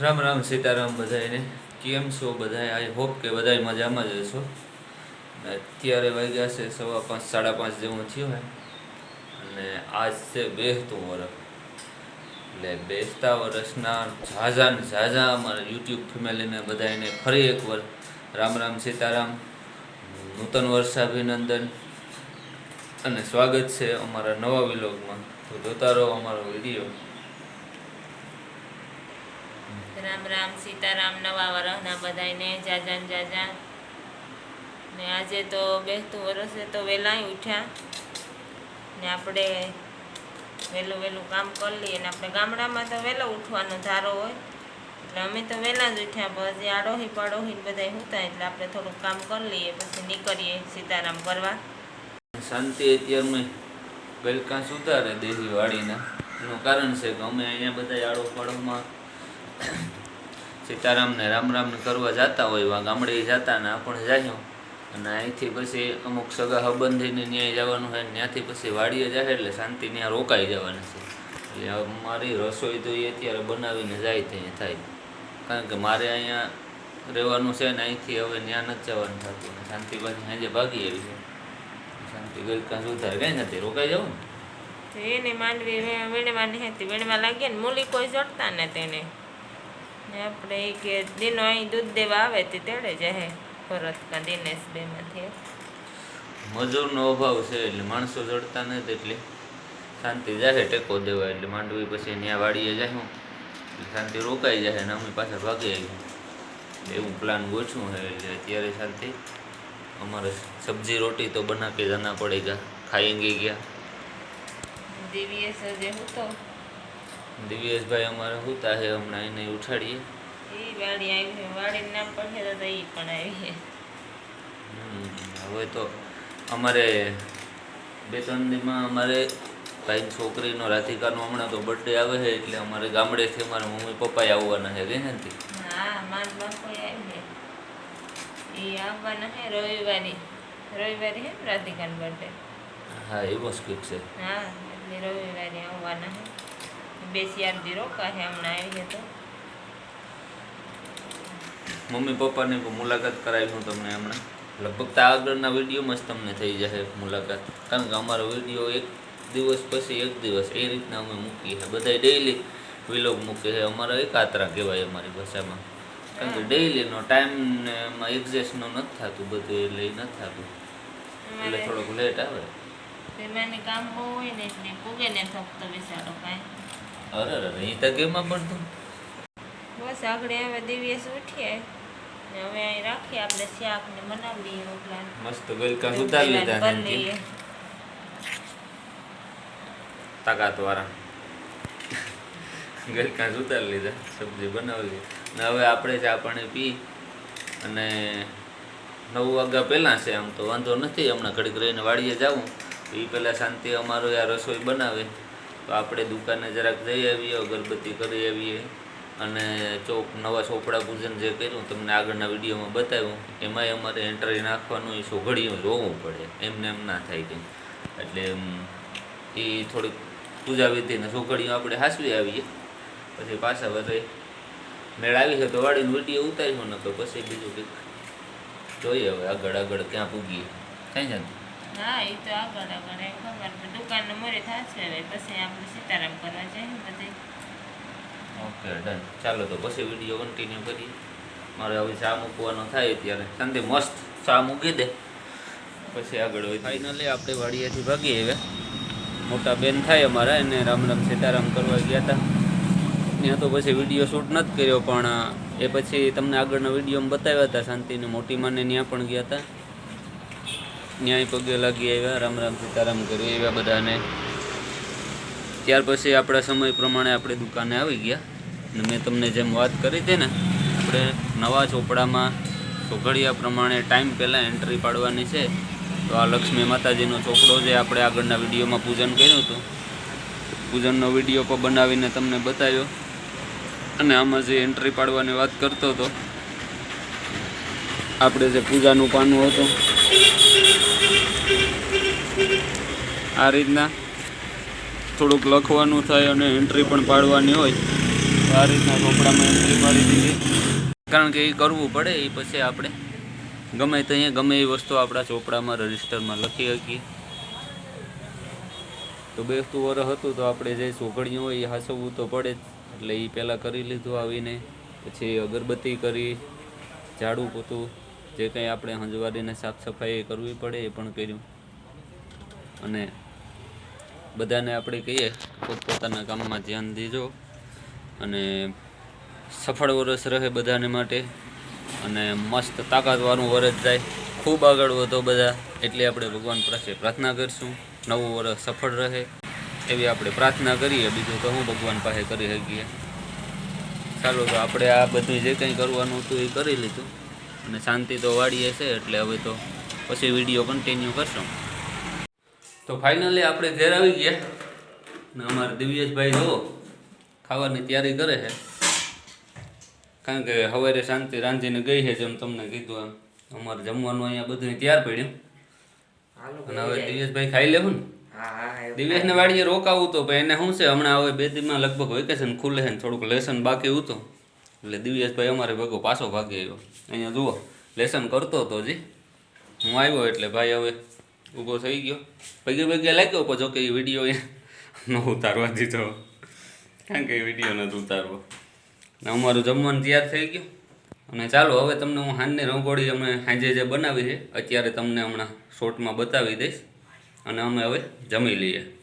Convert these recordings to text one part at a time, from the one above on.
રામ રામ સીતારામ બધાને કેમ છો બધા આઈ હોપ કે બધા મજામાં જ હશો. અત્યારે વાગ્યા છે સવા પાંચ, સાડા પાંચ જેવું થયું હોય અને આજ છે બેસતું વરસ. એટલે બેસતા વર્ષના ઝાઝા ને ઝાઝા અમારા યુટ્યુબ ફેમિલીને બધાને ફરી એકવાર રામ રામ સીતારામ. નૂતન વર્ષાભિનંદન. અને સ્વાગત છે અમારા નવા વિલોગમાં. તો જોતા રહો અમારો વીડિયો. રામ રામ, સીતારામ, નવા વરહના બધાને જાજા ને જાજા ને આજે તો બેસતું વરસે તો વહેલાય ઉઠ્યા. ને આપણે વહેલું વહેલું કામ કરી લઈએ. ને આપણે ગામડામાં તો વહેલો ઉઠવાનો ધારો હોય. એટલે અમે તો વહેલા જ ઉઠ્યા. પછી આડોહી પાડોહી બધા હુતા. એટલે આપણે થોડુંક કામ કરી લઈએ. પછી નીકળીએ સીતારામ કરવા. શાંતિ અત્યારમાં ગલકા સુધારે દેહી વાળીના એનું કારણ છે કે અમે અહીંયા બધા આડો પાડોમાં સીતારામને રામ રામ કરવા જતા હોય, એવા ગામડે જતા ને આપણે જાહ્યો અને અહીંથી પછી અમુક સગા હબંધીને ન્યાય જવાનું હોય, ત્યાંથી પછી વાડીએ જાય એટલે શાંતિ ત્યાં રોકાઈ જવાની છે. એટલે મારી રસોઈ તો એ અત્યારે બનાવીને જાય ત્યાં થાય. કારણ કે મારે અહીંયા રહેવાનું છે ને અહીંથી હવે ત્યાં નથી જવાનું થતું. શાંતિ પાછી સાંજે ભાગી આવી છે. શાંતિ ગલકા સુધારે કઈ નથી. રોકાઈ જવું એને માંડવી, વે- નહીં હતી. વીણવા લાગીએ ને મૂલી કોઈ જડતા ને તેને. આપણે એ કે દિનો અહીં દૂધ દેવા આવે તે તેડે જાય ભરતના દિનેશ બેમાંથી. મજૂરનો અભાવ છે એટલે માણસો જડતા નથી એટલે શાંતિ જાહે ટેકો દેવા એટલે માંડવી પછી ત્યાં વાડીએ જાય એટલે શાંતિ રોકાઈ જાય ને અમે પાછા ભાગી આવી એવું પ્લાન ગોઠવું છે એટલે અત્યારે શાંતિ. અમારે સબ્જી રોટી તો બના કે જાના પડેગા ખાएंगे ગયા. દિવ્યેશ જે હતો દિવ્યેશભાઈ અમારે હુતા છે હમણાં એને ઉઠાડીએ. એ વાડી આવી વાડીનું નામ પડશે તો એ પણ આવી હવે તો અમારે બે ત્રણ દીમાં અમારે ભાઈ છોકરીનો રાધિકાનો હમણાં તો બર્થડે આવે છે એટલે અમારે ગામડેથી અમારા મમ્મી પપ્પાએ આવવાના છે કઈ નથી હા માન બાપો આવી એ આવવાના છે રવિવારે. રવિવારે હે રાધિકાનો બર્થડે હા એવો જ કંઈક છે. હા એટલે રવિવારે આવવાના છે. બે ચાર દી રોકા છે હમણાં આવી છે તો. મમ્મી પપ્પાની મુલાકાત કરાવી હું તમને હમણાં? લગભગ તો આગળના વિડીયોમાં જ તમને થઈ જશે મુલાકાત. કારણ કે અમારો વીડિયો એક દિવસ પછી એક દિવસ એ રીતના અમે મૂકીએ છીએ. બધા ડેઈલી વિલોગ મૂકે છે. અમારે એકાત્રા કહેવાય અમારી ભાષામાં. કારણ કે ડેઈલીનો ટાઈમ એમાં એક્ઝેસ્ટનો નથી થતું બધું એટલે એ નથી થતું. એટલે થોડોક લેટ આવે. કામ બહુ હોય ને એટલે પૂગે ને થકતો બેસાડો કાંઈ. અરે અરે અહીં તો કેમાં પડતું બસ આગળ હવે દિવ્યેશ ઉઠીએ ને હવે અહીં રાખીએ આપણે શાક ને બનાવી લઈએ રોટલા મસ્ત ગલકા ઉતારી લીધા કરી. લઈએ તાકાતવાળા. ગલકા ઉતારી લીધા સબ્જી બનાવી ને હવે આપણે ચા પાણી પી અને નવ વાગ્યા પહેલાં છે આમ તો વાંધો નથી હમણાં ઘડીક રહીને વાડીએ જાવું એ પહેલાં શાંતિ અમારો આ રસોઈ બનાવે. તો આપણે દુકાને જરાક જઈ આવીએ, અગરબત્તી કરી આવીએ અને ચોક નવા ચોપડા પૂજન જે કર્યું, તમને આગળના વિડીયોમાં બતાવ્યું, એમાંય અમારે એન્ટ્રી નાખવાનું, એ સોઘડીઓ જોવું પડે, એમને એમ ના થાય કંઈ. એટલે એ થોડીક પૂજા વિધિને સોઘડીઓ આપણે હાસવી આવીએ, પછી પાછા વધે મેળ આવી છે તો વાળીને વીડિયો ઉતાર્યો ને તો પછી બીજું કંઈક જોઈએ હવે આગળ આગળ ક્યાં પૂગીએ. થઈ જાય હા એ તો આગળ આગળ એ ખબર પણ દુકાનનો મોરે થશે હવે. પછી આપણે સીતારામ કરવા જઈએ બધે. ઓકે ડન ચાલો તો પછી વીડિયો કન્ટિન્યુ કરીએ. મારે હવે ચા મૂકવાનો થાય ત્યારે શાંતિ મસ્ત ચા મૂકી દે. પછી આગળ હોય ફાઇનલી આપણે વાડીએથી ભાગીએ હવે. મોટા બેન થાય અમારા એને રામ રામ સીતારામ કરવા ગયા હતા ત્યાં તો પછી વીડિયો શૂટ નથી કર્યો પણ એ પછી તમને આગળના વિડીયોમાં બતાવ્યા હતા શાંતિને મોટી માને ત્યાં પણ ગયા હતા ન્યાય પગે લાગી આવ્યા, રામ રામ સીતારામ કરી આવ્યા બધાને. ત્યાર પછી આપણા સમય પ્રમાણે આપણે દુકાને આવી ગયા. અને મેં તમને જેમ વાત કરી હતી ને, આપણે નવા ચોપડામાં ચોઘડિયા પ્રમાણે ટાઈમ પહેલાં એન્ટ્રી પાડવાની છે. તો આ લક્ષ્મી માતાજીનો ચોપડો જે આપણે આગળના વિડીયોમાં પૂજન કર્યું હતું, પૂજનનો વીડિયો પણ બનાવીને તમને બતાવ્યો. અને આમાં જે એન્ટ્રી પાડવાની વાત કરતો હતો, આપણે જે પૂજાનું પાનું હતું આ રીતના થોડુંક લખવાનું થાય અને એન્ટ્રી પણ પાડવાની હોય. તો આ રીતના ચોપડામાં એન્ટ્રી પાડી દીધી. કારણ કે એ કરવું પડે, એ પછી આપણે ગમે ત્યાં ગમે એ વસ્તુ આપણા ચોપડામાં, રજિસ્ટરમાં લખી શકીએ. તો બેસતું વર હતું, તો આપણે જે સોગડિયું હોય એ હાસવવું તો પડે જ. એટલે એ પહેલાં કરી લીધું આવીને, પછી અગરબત્તી કરી, ઝાડું પોતું, જે કંઈ આપણે હંજવારીને સાફ સફાઈ કરવી પડે એ પણ કર્યું. અને બધાને આપણે કહીએ, પોતપોતાના કામમાં ધ્યાન દીજો અને સફળ વરસ રહે બધાને માટે અને મસ્ત તાકાતવાળું વરસ જાય. ખૂબ આગળ વધો બધા, એટલે આપણે ભગવાન પાસે પ્રાર્થના કરીશું, નવું વરસ સફળ રહે. એવી આપણે પ્રાર્થના કરીએ, બીજું તો હું ભગવાન પાસે કરી શકીએ. ચાલો તો આપણે આ બધું જે કંઈ કરવાનું હતું એ કરી લીધું. અને શાંતિ તો વાળીએ છે એટલે હવે તો પછી વીડિયો કન્ટિન્યુ કરશું. તો ફાઇનલી આપણે ઘેર આવી ગયા. ને અમારે દિવ્યેશભાઈ જો ખાવાની તૈયારી કરે છે. કારણ કે સવારે શાંતિ રાંધીને ગઈ છે જેમ તમને કીધું એમ. અમારે જમવાનું અહીંયા બધું તૈયાર પડ્યું. અને હવે દિવ્યેશભાઈ ખાઈ લેવું ને. દિવ્યેશને વાડીએ રોકાવું તો એને શું છે હમણાં હવે બે દીમાં લગભગ વેકેશન ખુલે છે ને થોડુંક લેસન બાકી હતું. એટલે દિવ્યેશભાઈ અમારે ભેગો પાછો ભાગી આવ્યો. અહીંયા જુઓ લેસન કરતો હતો જી હું આવ્યો એટલે ભાઈ હવે ઊભો થઈ ગયો. પગે પગે લાગ્યો, પણ જો કે એ વીડિયો એ ન ઉતારવા દીધો. કારણ કે એ વીડિયો નથી ઉતારવો. ને અમારું જમવાનું તૈયાર થઈ ગયું. અને ચાલો, હવે તમને હું હાંજની રંગોળી અમે સાંજે જે બનાવી છે, અત્યારે તમને હમણાં શોર્ટમાં બતાવી દઈશ. અને અમે હવે જમી લઈએ.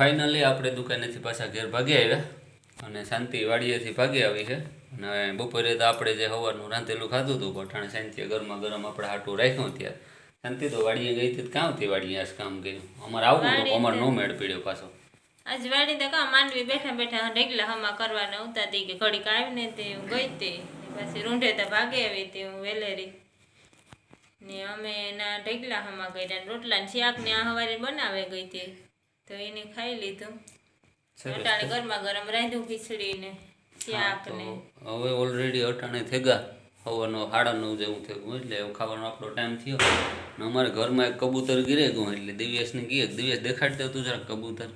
ફાઇનલી આપણે દુકાનેથી પાછા ઘેર ભાગી આવ્યા અને શાંતિ વાડીએથી ભાગી આવી છે. અને બપોરે તો આપણે જે હવારનું રાંધેલું ખાધું હતું પઠાણ શાંતિએ ગરમા ગરમ આપણે હાટું રાખ્યું ત્યાં શાંતિ તો વાડીએ ગઈ હતી કામથી વાડીએ આજ કામ કર્યું? અમારે આવું તો અમારે નો મેળ પીડ્યો પાછો. આજ વાડી તો કામ માંડવી બેઠા બેઠા રેગલા હમા કરવાને ઉતા હતી કે ઘડીક આવીને તે હું ગઈ તે. પછી રૂંઢે તો ભાગે આવી હતી હું વેલેરી. ને અમે એના ઢગલા હમા કર્યા રોટલા ને શાક ને આ હવારે બનાવે ગઈ હતી તો એને ખાઈ લીધું. અટાણે ગરમા ગરમ રાંધ્યું ખીચડી ને શાક તો ને હવે ઓલરેડી અટાણે થેગા હવાનો સાડા નવ જેવું થયું એટલે એવું ખાવાનો આપણો ટાઈમ થયો. ને અમારે ઘરમાં એક કબૂતર ગીરે ગયું એટલે દિવ્યાસને ગીએ. દિવ્યાસ દેખાડતો તું જરાક કબૂતર.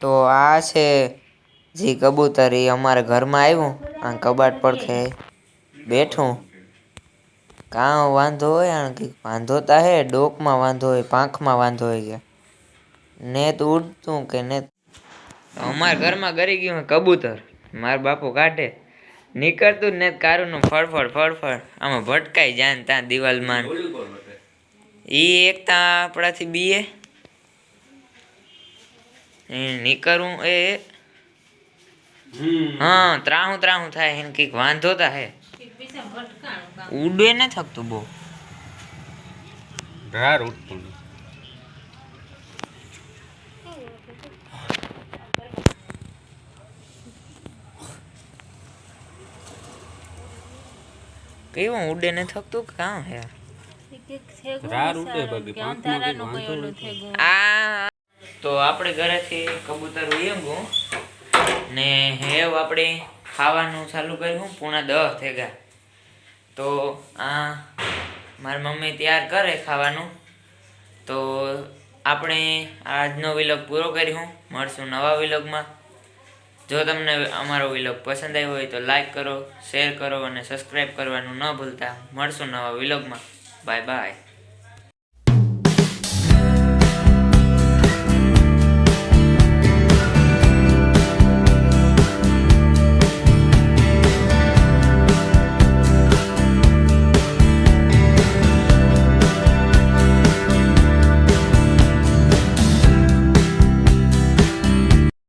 તો આ છે જે કબૂતર એ અમારા ઘરમાં આવ્યું આ કબાટ પડખે બેઠું. કાં વાંધો હોય આણ કંઈક વાંધો તા હે ડોકમાં વાંધો હોય પાંખમાં વાંધો હોય કે. નેત ઉડતું કે નેત? અમારા ઘરમાં ગરી ગયું કબૂતર. માર બાપુ કાઢે. નીકળતું જ નેત કારુંનું ફળફળ ફળફળ. આમાં ભટકાઈ જાય ને ત્યાં દિવાલમાં. ઈ એક ત્યાં આપણાથી બીએ. એ નીકળવું એ. હા ત્રાહું ત્રાહું થાય એને કંઈક વાંધો તા હે. ઉડે ને થકતું બહુ. ઘર ઉઠતું કેવું ઉડે ને થકતું કાં હે. આ તો આપણે ઘરેથી કબૂતર ઉયંગું ને હેવ આપણે ખાવાનું ચાલુ કર્યું પૂણા દહ થેગા તો આ મારી મમ્મી તૈયાર કરે ખાવાનું. તો આપણે આજનો વિલોગ પૂરો કર્યું. મળશું નવા વિલોગમાં જો તમને અમારો વિલોગ પસંદ આવ્યો હોય તો લાઈક કરો શેર કરો અને સબસ્ક્રાઈબ કરવાનું ન ભૂલતા. મળશું નવા વિલોગમાં બાય બાય